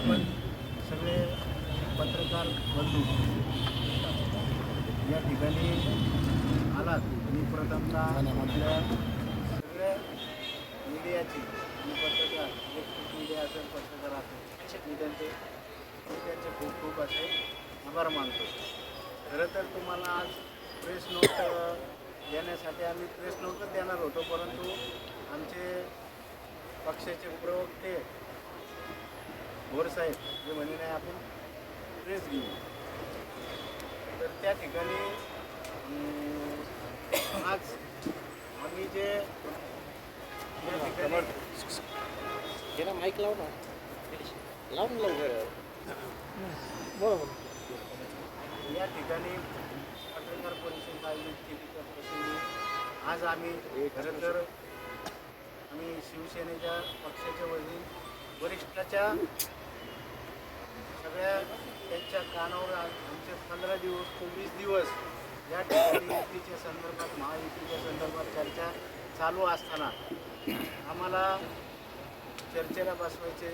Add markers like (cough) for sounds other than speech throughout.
आपण सगळे पत्रकार बंधू या ठिकाणी आलात. मी प्रथमतः आपल्या सगळ्या मीडियाची आणि पत्रकार इलेक्ट्रिक मीडिया असेल पत्रकार असेल मी त्यांचे मी त्यांचे खूप खूप असे आभार मानतो. खरं तर तुम्हाला आज प्रेस नोट देण्यासाठी आम्ही प्रेस नोटच देणार होतो परंतु आमचे पक्षाचे प्रवक्ते साहेब जे म्हणे नाही आपण प्रेस घेऊ. तर त्या ठिकाणी आज आम्ही जे जरा माईक लाव ना. लाव ना लवकर. या ठिकाणी पत्रकार परिषद आयोजित केली प्रसंगी आज आम्ही खरं तर आम्ही शिवसेनेच्या पक्षाच्या वतीने वरिष्ठाच्या सगळ्या त्यांच्या कानावर आमचे पंधरा दिवस चोवीस दिवस या ठिकाणी युतीच्या संदर्भात महायुतीच्या संदर्भात चर्चा चालू असताना आम्हाला चर्चेला बसवायचे.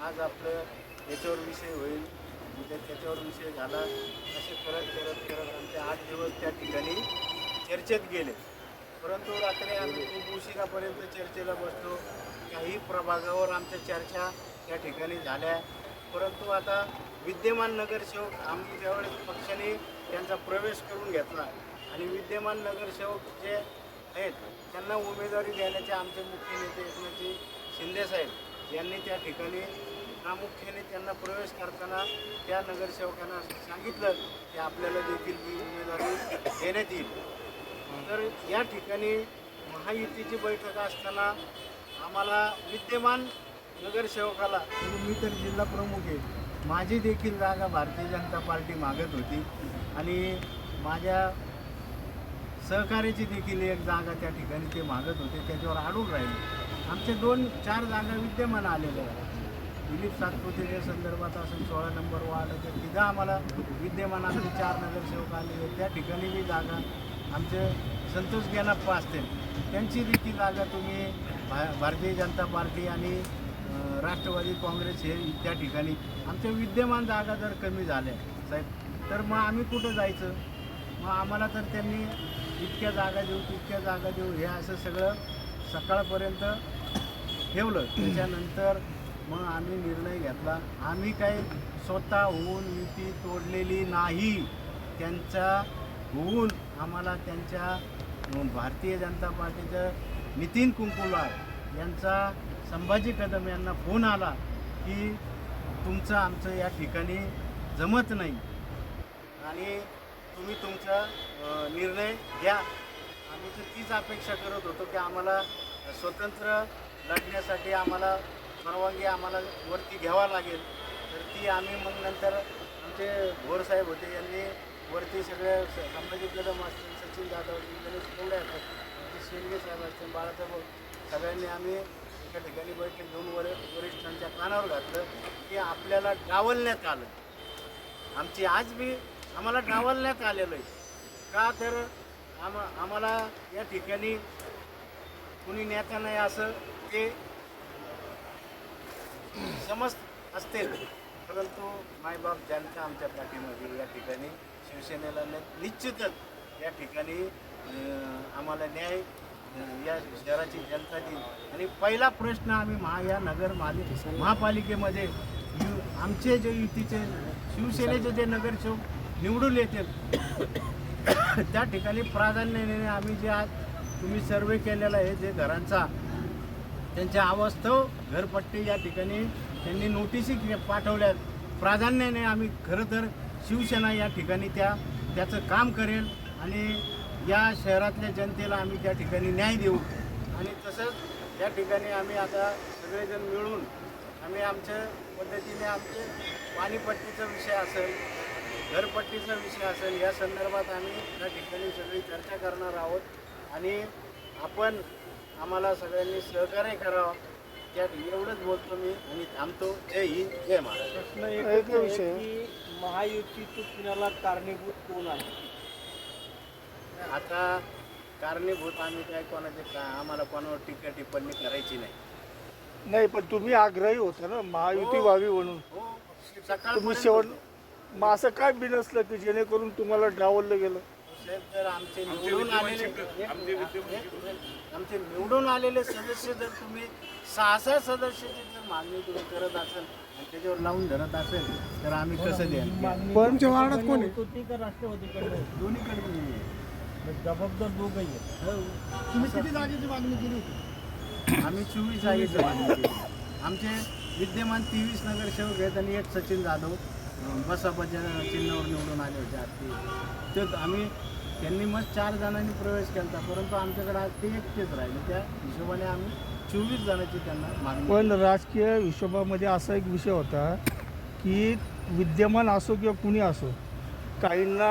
आज आपलं याच्यावर विषय होईल. म्हणजे त्याच्यावर विषय झाला. असे करत करत करत आमचे आठ दिवस त्या ठिकाणी चर्चेत गेले. परंतु रात्री आम्ही खूप उशिरापर्यंत चर्चेला बसलो. काही प्रभागावर आमच्या चर्चा त्या ठिकाणी झाल्या. परंतु आता विद्यमान नगरसेवक आम्ही ज्यावेळेस पक्षाने त्यांचा प्रवेश करून घेतला आणि विद्यमान नगरसेवक जे आहेत त्यांना उमेदवारी देण्याचे आमचे मुख्य नेते एकनाथजी शिंदेसाहेब यांनी त्या ठिकाणी प्रामुख्याने त्यांना प्रवेश करताना त्या नगरसेवकांना सांगितलं की आपल्याला देखील ही उमेदवारी देण्यात येईल. तर या ठिकाणी महायुतीची बैठक असताना आम्हाला विद्यमान नगरसेवकाला मी तर जिल्हा प्रमुख आहे. माझी देखील जागा भारतीय जनता पार्टी मागत होती. आणि माझ्या सहकार्याची देखील एक जागा त्या ठिकाणी ते मागत होते. त्याच्यावर अडून राहिले. आमचे दोन चार जागा विद्यमान आलेल्या आहेत. दिलीप सातपुतेच्या संदर्भात असेल सोळा नंबर वार्डाच्या तिथं आम्हाला विद्यमान आमचे चार नगरसेवक आलेले त्या ठिकाणी मी जागा आमचे संतोष गेनाप्पा असतील. त्यांची देखील जागा तुम्ही भा भारतीय जनता पार्टी आणि राष्ट्रवादी काँग्रेस हे त्या ठिकाणी आमच्या विद्यमान जागा जर कमी झाल्या साहेब तर मग आम्ही कुठं जायचं? मग आम्हाला तर त्यांनी इतक्या जागा देऊ तितक्या जागा देऊ हे असं सगळं सकाळपर्यंत ठेवलं. त्याच्यानंतर मग आम्ही निर्णय घेतला. आम्ही काही स्वतः होऊन युती तोडलेली नाही. त्यांचा होऊन आम्हाला त्यांच्या भारतीय जनता पार्टीचं नितीन कुंकुलार यांचा संभाजी कदम यांना फोन आला की तुमचं आमचं या ठिकाणी जमत नाही. आणि तुम्ही तुमचा निर्णय घ्या. आम्ही तर तीच अपेक्षा करत होतो की आम्हाला स्वतंत्र लढण्यासाठी आम्हाला परवानगी आम्हाला वरती घ्यावा लागेल. तर ती आम्ही मग नंतर आमचे भोरसाहेब होते यांनी वरती सगळे संभाजी कदम असतील सचिन जाधव गणेश केवढे असतात शेंडगे साहेब असतील बाळासाहेब सगळ्यांनी आम्ही एका ठिकाणी बैठक घेऊन वर वरिष्ठांच्या कानावर घातलं की आपल्याला डावलण्यात आलं. आमची आज बी आम्हाला डावलण्यात आलेलं आहे. का तर आम आम्हाला या ठिकाणी कुणी नेता नाही असं ते समज असतील. परंतु मायबाप जनता आमच्या पाठीमध्ये या ठिकाणी शिवसेनेला निश्चितच या ठिकाणी आम्हाला न्याय या शहराची जनता देईल. आणि पहिला प्रश्न आम्ही महा या नगर महापालिकेमध्ये यु आमचे जे युतीचे शिवसेनेचे जे नगरसेवक निवडून येतील त्या ठिकाणी प्राधान्याने आम्ही जे आज तुम्ही सर्वे केलेला आहे जे घरांचा त्यांच्या अवस्थव घरपट्टी या ठिकाणी त्यांनी नोटिसी पाठवल्यात. प्राधान्याने आम्ही खरं तर शिवसेना या ठिकाणी त्या त्याचं काम करेल आणि या शहरातल्या जनतेला आम्ही त्या ठिकाणी न्याय देऊ. आणि तसंच या ठिकाणी आम्ही आता सगळेजण मिळून आम्ही आमच्या पद्धतीने आमचे पाणीपट्टीचा विषय असेल घरपट्टीचा विषय असेल या संदर्भात आम्ही त्या ठिकाणी सगळी चर्चा करणार आहोत. आणि आपण आम्हाला सगळ्यांनी सहकार्य करावं. त्यात एवढंच बोलतो मी आणि थांबतो. जय हिंद जय महाराष्ट्र. प्रश्न एकच आहे की महायुती तुटण्याला कारणीभूत कोण आहे? आता कारणीभूत आम्ही काय कोणाचे का आम्हाला कोणावर टीका टिप्पणी करायची नाही. नाही पण तुम्ही आग्रही होता ना महायुती व्हावी म्हणून. हो. तुम्ही सकाळपर्यंत शेवट मग असं काय बिनसलं की जेणेकरून तुम्हाला डावललं गेलं? साहेब, जर आमचे निवडून आलेले एक- एक- आमचे निवडून आलेले सदस्य जर तुम्ही सहा सहा सदस्याची जर मागणी तुम्ही करत असेल आणि त्याच्यावर लावून धरत असेल तर आम्ही कसं द्याल पण तुमच्या वार्डात कोण आहे? होती का राष्ट्रवादीकडे दोन्हीकडे. जबाबदार दोघंही आहेत. तुम्ही किती जागेची मागणी केली होती? आम्ही चोवीस जागेची मागणी केली. आमचे विद्यमान तेवीस नगरसेवक आहेत आणि एक सचिन जाधव बसपाच्या चिन्हावर निवडून आले होते आज ते. आम्ही त्यांनी मग चार जणांनी प्रवेश केला परंतु आमच्याकडे आज ते एकटेच राहिले. त्या हिशोबाने आम्ही चोवीस जणांची त्यांना मागणी पण राजकीय हिशोबामध्ये असा एक विषय होता की विद्यमान असो किंवा कुणी असो काहींना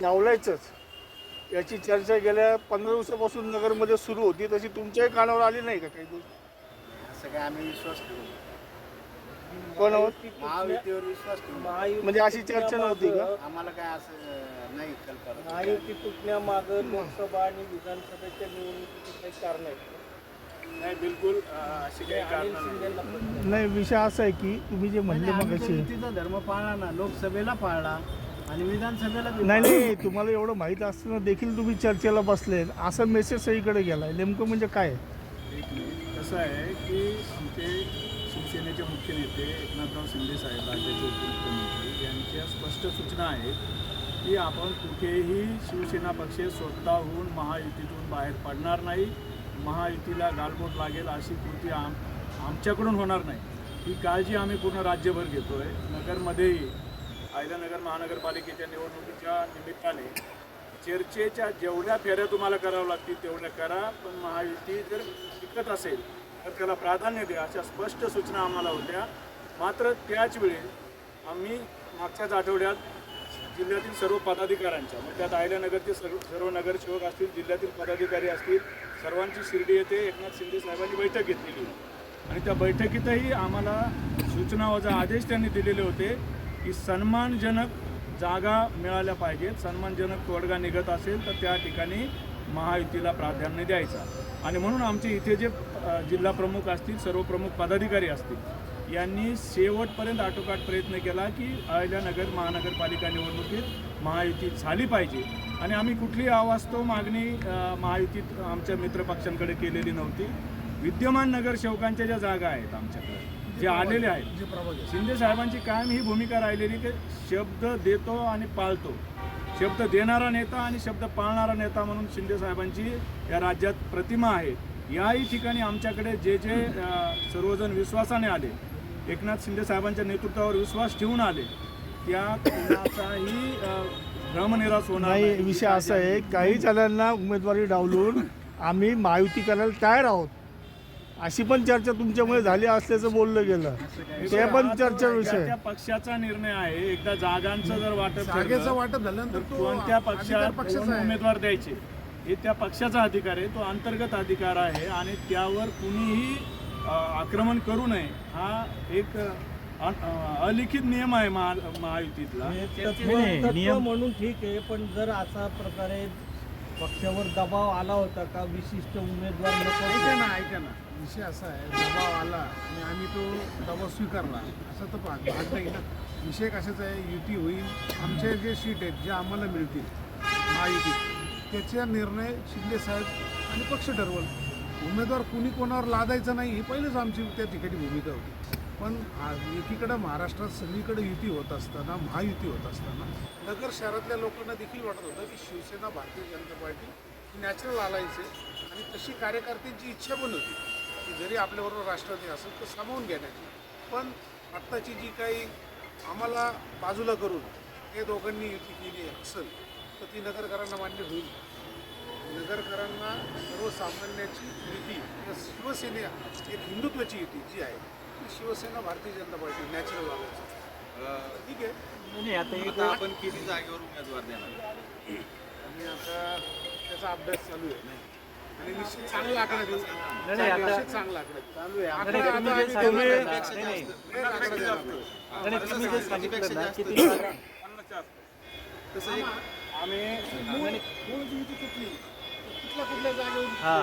डावलायचंच याची चर्चा गेल्या पंधरा दिवसापासून नगरमध्ये सुरू होती तशी तुमच्याही कानावर आली नाही का काही गोष्ट? असं काय आम्ही विश्वास ठेवू. कोणावर महायुतीवर विश्वास ठेवू. म्हणजे अशी चर्चा नव्हती का? आम्हाला काय असं नाही कल्पना महायुती तुटण्यामागं लोकसभा आणि विधानसभेच्या निवडणुकीची काही कारण आहेत? नाही बिलकुल अशी काही अनिल नाही. शिंदेला पण नाही विषय असा आहे की तुम्ही जे म्हणले आम्ही मग युतीचा धर्म पाळला ना लोकसभेला पाळला आणि विधानसभेला नाही. नाही तुम्हाला एवढं माहीत असताना देखील तुम्ही चर्चेला बसले असा मेसेज सगळीकडे गेलाय. नेमकं म्हणजे काय? कसं आहे की आमचे शिवसेनेचे मुख्य नेते एकनाथराव शिंदे साहेब राज्याचे उपमुख्यमंत्री यांच्या स्पष्ट सूचना आहेत की आपण कुठेही शिवसेना पक्ष स्वतःहून महायुतीतून बाहेर पडणार नाही. महायुतीला गालबोट लागेल अशी कृती आम आमच्याकडून होणार नाही. ही काळजी आम्ही पूर्ण राज्यभर घेतो आहे नगरमध्येही आयलानगर महानगरपालिकेच्या निवडणुकीच्या निमित्ताने चर्चेच्या जेवढ्या फेऱ्या तुम्हाला कराव्या लागतील तेवढ्या करा. पण महायुती जर टिकत असेल तर त्याला प्राधान्य द्या अशा स्पष्ट सूचना आम्हाला होत्या. मात्र त्याच वेळी आम्ही मागच्याच आठवड्यात जिल्ह्यातील सर्व पदाधिकाऱ्यांच्या मग त्यात आयल्यानगरचे सर्व सर्व नगरसेवक असतील जिल्ह्यातील पदाधिकारी असतील सर्वांची शिर्डी येथे एकनाथ शिंदे साहेबांनी बैठक घेतलेली. आणि त्या बैठकीतही आम्हाला सूचना वजा आदेश त्यांनी दिलेले होते की सन्मानजनक जागा मिळाल्या पाहिजेत. सन्मानजनक तोडगा निघत असेल तर त्या ठिकाणी महायुतीला प्राधान्य द्यायचा. आणि म्हणून आमचे इथे जे जिल्हा प्रमुख असतील सर्व प्रमुख पदाधिकारी असतील यांनी शेवटपर्यंत आटोकाट प्रयत्न केला की अहिल्यानगर महानगरपालिका निवडणुकीत महायुती झाली पाहिजे. आणि आम्ही कुठलीही अवास्तव मागणी महायुतीत आमच्या मित्रपक्षांकडे केलेली नव्हती. विद्यमान नगरसेवकांच्या ज्या जागा आहेत आमच्याकडे जे आलेले आहेत. शिंदे साहेबांची कायम ही भूमिका राहिलेली की शब्द देतो आणि पाळतो. शब्द देणारा नेता आणि शब्द पाळणारा नेता म्हणून शिंदे साहेबांची या राज्यात प्रतिमा आहे. याही ठिकाणी आमच्याकडे जे जे सर्वजण विश्वासाने आले एकनाथ शिंदे साहेबांच्या नेतृत्वावर विश्वास ठेवून आले त्या कुणाचाही अ, भ्रमनिरास होणार नाही विषय असा आहे काही जणांना उमेदवारी डावलून आम्ही महायुती करायला तयार आहोत. अशी पण चर्चा तुमच्यामुळे झाली असल्याचं बोललं गेलं. ते पण चर्चा विषय. त्या पक्षाचा निर्णय आहे. एकदा जागांचं जर वाटप जागेचं वाटप झाल्यानंतर तर तो कोणत्या आहे. उमेदवार द्यायचे? हे त्या पक्षाचा अधिकार आहे. तो अंतर्गत अधिकार आहे आणि त्यावर कुणीही आक्रमण करू नये. हा एक अलिखित नियम आहे महा महायुतीतला. म्हणून ठीक आहे पण जर असा प्रकारे पक्षावर दबाव आला होता का? विशिष्ट उमेदवार ऐका ना ऐका ना. विषय असा आहे दबाव आला आणि आम्ही तो दबाव स्वीकारला. असं तर भाग भाग नाही ना. विषय कशाचा आहे? युती होईल. आमचे जे सीट आहेत जे आम्हाला मिळतील महायुती त्याचा निर्णय शिंदे साहेब आणि पक्ष ठरवल. उमेदवार कुणी कोणावर लादायचं नाही ही पहिलेच आमची त्या ठिकाणी भूमिका होती. पण एकीकडं महाराष्ट्रात सगळीकडे युती होत असताना महायुती होत असताना नगर शहरातल्या लोकांना देखील वाटत होतं की शिवसेना भारतीय जनता पार्टी ही नॅचरल अलायन्स आहे. आणि तशी कार्यकर्त्यांची इच्छा पण होती की जरी आपल्याबरोबर राष्ट्रवादी असेल तर सामावून घेण्याची. पण आत्ताची जी काही आम्हाला बाजूला करून हे दोघांनी युती केली असेल तर ती नगरकरांना मान्य होईल. नगरकरांना सर्वसामान्याची युती किंवा शिवसेना एक हिंदुत्वाची युती जी आहे Shiv Sena Bharatiya Janata party natural alliance ठीक आहे आता आपण किती जागेवर उमेदवार देणार आणि आता त्याचा अभ्यास चालू आहे आणि निश्चित चांगला आकडा देऊ नाही, आता- निश्चित चांगला आकडा. चालू आहे आकडा आकडे आता तुम्ही जे आम्ही सांगितलं देणार ना, नाही. नाही, नाही. एक आकडा देणार नाही. आणि तुम्ही जे सांगितलं ना किती जागा पन्नासच्या आसपास. तसं एक आम्ही मूळ- मूळ जी युती तुटली तर कुठल्या कुठल्या हा.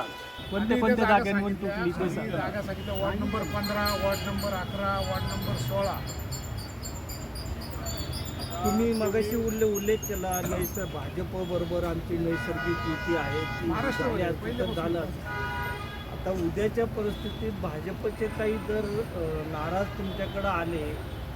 कोणत्या कोणत्या जागा तुटली ते सांगितल्या. सांगा. जागा सांगितलं वॉर्ड नंबर पंधरा वॉर्ड नंबर अकरा वॉर्ड नंबर सोळा. तुम्ही मगाशी उल्ले उल्लेख केला नैसर भाजप बरोबर आमची नैसर्गिक युती आहे ती महाराष्ट्रामध्ये झाली असती तर पहिल्यापासून. झालं आता उद्याच्या परिस्थितीत भाजपचे काही जर अ, नाराज तुमच्याकडे आले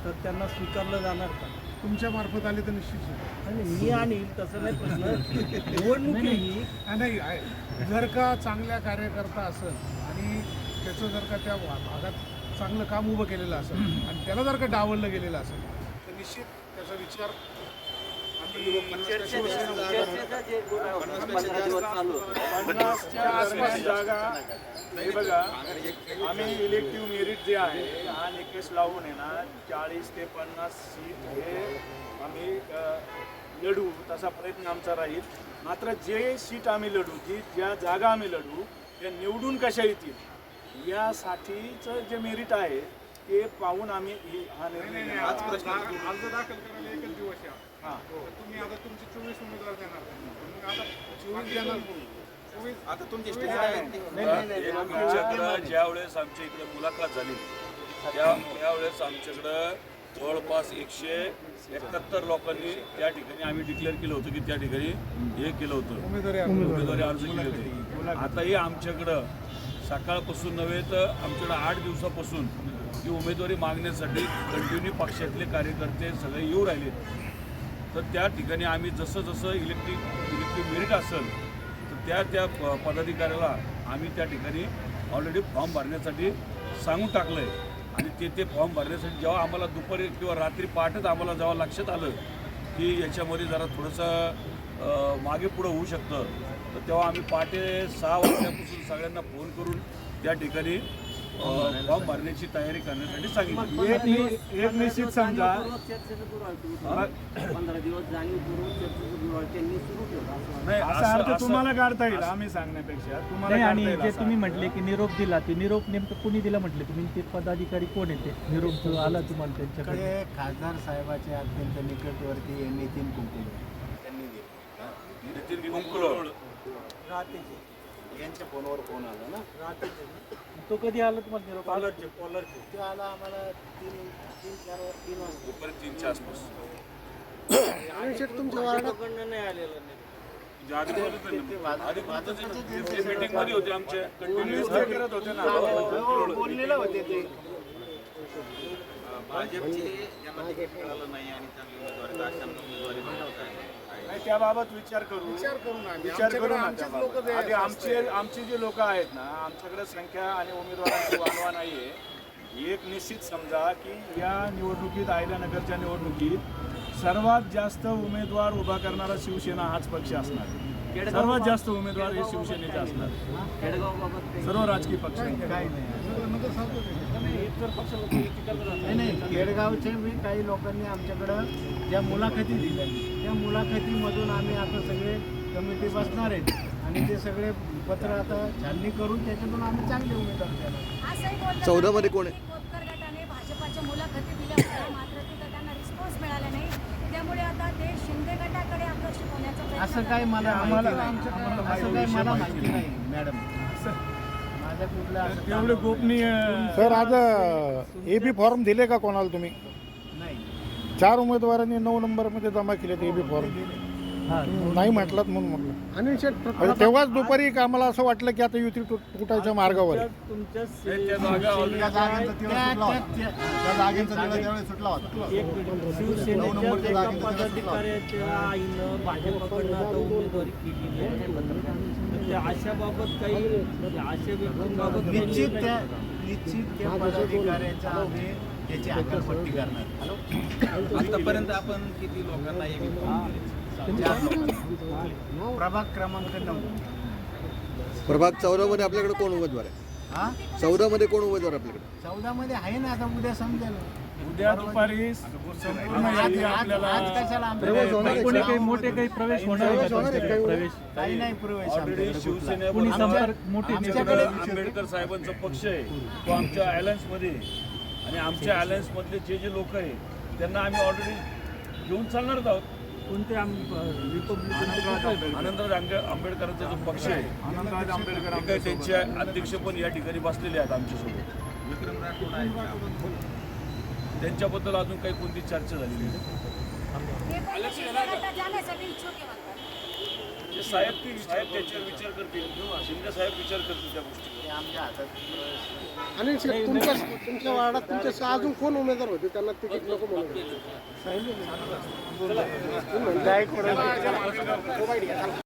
तर त्यांना स्वीकारलं जाणार का? तुमच्या मार्फत आले तर निश्चित. आणि मी आणील तसं नाही प्रश्न निवडणूक ही नाही आहे जर का चांगल्या कार्यकर्ता असेल आणि त्याचं जर का त्या भा- भागात चांगलं काम उभं केलेलं असेल आणि त्याला जर का डावललं गेलेलं असेल तर निश्चित त्याचा विचार पन्नासच्या आसपास जागा नाही बघा आम्ही इलेक्टिव्ह मेरिट जे आहे हा निकष लावून येणार चाळीस ते पन्नास सीट हे आम्ही लढू. तसा प्रयत्न आमचा राहील. मात्र जे सीट आम्ही लढू जी ज्या जागा आम्ही लढू त्या निवडून कशा येतील यासाठीचं जे मेरिट आहे ते पाहून आम्ही ही- हा निर्णय घेणार. हाच प्रश्न अर्ज दाखल करायला एकच दिवस या. हां. तर तुम्ही आता तुमचे चोवीस उमेदवार देणार मग आता चोवीस देणार चोवीस आता तुमची स्टेज आहे. एक आमच्याकडं ज्यावेळेस आमच्या इकडे मुलाखत झाली त्या त्यावेळेस आमच्याकडं जवळपास एकशे एकाहत्तर लोकांनी त्या ठिकाणी आम्ही डिक्लेअर केलं होतं की त्या ठिकाणी हे केलं होतं. उमेदवारी अर्ज. उमेदवारी अर्ज केले होते. आताही आमच्याकडं सकाळपासून नव्हे तर आमच्याकडं आठ दिवसापासून ही उमेदवारी मागण्यासाठी कंटिन्यू पक्षातले कार्यकर्ते सगळे येऊ राहिले. तर त्या ठिकाणी आम्ही जसं जसं इलेक्ट्रिक इलेक्ट्रिक मेरिट असेल तर त्या त्या प- पदाधिकाऱ्याला आम्ही त्या ठिकाणी ऑलरेडी फॉर्म भरण्यासाठी सांगून टाकलं आहे आणि ते ते फॉर्म भरण्यासाठी जेव्हा आम्हाला दुपारी किंवा रात्री पहाटेच आम्हाला जेव्हा लक्षात आलं की याच्यामध्ये जरा थोडंसं मागे पुढं होऊ शकतं तर तेव्हा आम्ही पहाटे सहा वाजल्यापासून सगळ्यांना फोन करून त्या ठिकाणी फॉर्म भरण्याची तयारी करण्यासाठी सांगितली. एक निश्चित समजा पंधरा दिवस जाणीवपूर्वक चर्चेचं सुरुवात त्यांनी सुरू ठेवलं असं नाही असा असं अर्थ तुम्हाला काढता येईल आम्ही सांगण्यापेक्षा. तुम्हाला नाही आणि जे तुम्ही. म्हटले की निरोप दिला ते निरोप नेमकं कुणी दिला म्हटले? तुम्ही ते पदाधिकारी कोण येते निरोप जो आला तुम्हाला त्यांच्याकडे? कडे खासदार साहेबाच्या अत्यंत निकटवर्ती नितीन कुंकुले. त्यांनी दिले. नितीन कुंकरोळ यांच्या फोनवर फोन आला ना? तो कधी आला तुम्हाला निरोप आला ते आला आम्हाला तीन तीन चार तीन वाजता दुपारी तीनच्या आसपास भाजपकडनं नाही आलेलं नाही मीटिंगमध्ये होते आमच्या करत होते ना. हो, बोललेलं होते ते. भाजपचे यांना तिकीट मिळालं नाही आणि चांगली उमेदवारी तर अशांना उमेदवारी नाही त्याबाबत विचार करू विचार करू ना आम्ही. विचार करू ना आमचेच त्याबाबत. लोकं आधी जास्त आमचे. आमची जी लोक आहेत ना आमच्याकडे संख्या आणि उमेदवारांची वानवा नाही आहे एक निश्चित समजा की या निवडणुकीत अहिल्यानगरच्या निवडणुकीत सर्वात जास्त उमेदवार उभा करणारा शिवसेना हाच पक्ष असणार सर्वात जास्त उमेदवार हे शिवसेनेचे असणार सर्व राजकीय पक्ष काही नाही नंतर सांगतो ते. इतर पक्षाला टीका करत नाही नाही खेडगावचे बी काही लोकांनी आमच्याकडं ज्या मुलाखती दिल्या त्या मुलाखतीमधून आम्ही आता सगळे कमिटी बसणार आहेत आणि ते सगळे पत्र आता छाननी करून त्याच्यातून आम्ही चांगले उमेदवार चौदा मध्ये कोण गटाने भाजपाच्या मुलाखती दिल्या होत्या मात्र तिथं त्यांना रिस्पॉन्स मिळाला नाही. त्यामुळे आता ते शिंदे गटाकडे आकर्षित होण्याचा असं काही मला असं काही मला माहिती नाही मॅडम. तेवढे गोपनीय सर आज ए बी फॉर्म दिले का कोणाला तुम्ही? नाही. चार उमेदवारांनी नऊ नंबरमध्ये जमा केले ए बी फॉर्म. नाही म्हटलात म्हणून म्हटलं. आणि तेव्हाच दुपारी एक आम्हाला असं वाटलं की आता युती तुट- तुटायच्या मार्गावर शिवसेनेच्या पदाधिकाऱ्याच्या आईनं भाजपकडनं उमेदवारी आशाबाबत काही आशा व्यक्तींबाबत काही निश्चित त्या निश्चित त्या पदाधिकाऱ्याचा आम्ही त्याची हकालपट्टी करणार. (coughs) आतापर्यंत आपण किती लोकांना हे लोकांना. प्रभाग क्रमांक नऊ. प्रभाग चौदा मध्ये आपल्याकडे कोण उमेदवार आहे? हा? चौदा मध्ये कोण उमेदवार आपल्याकडे? चौदा मध्ये आहे ना आता उद्या समजेल. उद्या दुपारी संपूर्ण आज यादी आपल्याला कोणी? काही मोठे काही प्रवेश होणार आहे? का तुमच्याकडे? प्रवेश काही नाही प्रवेश ऑलरेडी कोणी संपर्क मोठे आमच्याकडे- आंबेडकर साहेबांचा पक्ष आहे. तो आमच्या अलायन्समध्ये आहे. आणि आमच्या अलायन्समधले जे जे लोक आहे त्यांना आम्ही ऑलरेडी घेऊन चालणारच आहोत. कोणते आम- आनंदराज रिपब्लिकन आनंदराज आंबे- आंबेडकरांचा जो पक्ष आहे ते काही त्यांचे अध्यक्ष पण या ठिकाणी बसलेले आहेत आमच्यासोबत विक्रम राठोड आहेत का आपण? त्यांच्याबद्दल अजून काही कोणती चर्चा झालेली नाही आहे म्हणतात. ते साहेब साहेब त्याच्यावर विचार करतील? शिंदे साहेब विचार करतील त्या गोष्टीवर? ते आमच्या हातात आणि साहेब, तुमच्या तुमच्या वार्डात तुमच्या अजून कोण उमेदवार होते? त्यांना तिकीट नको म्हणून.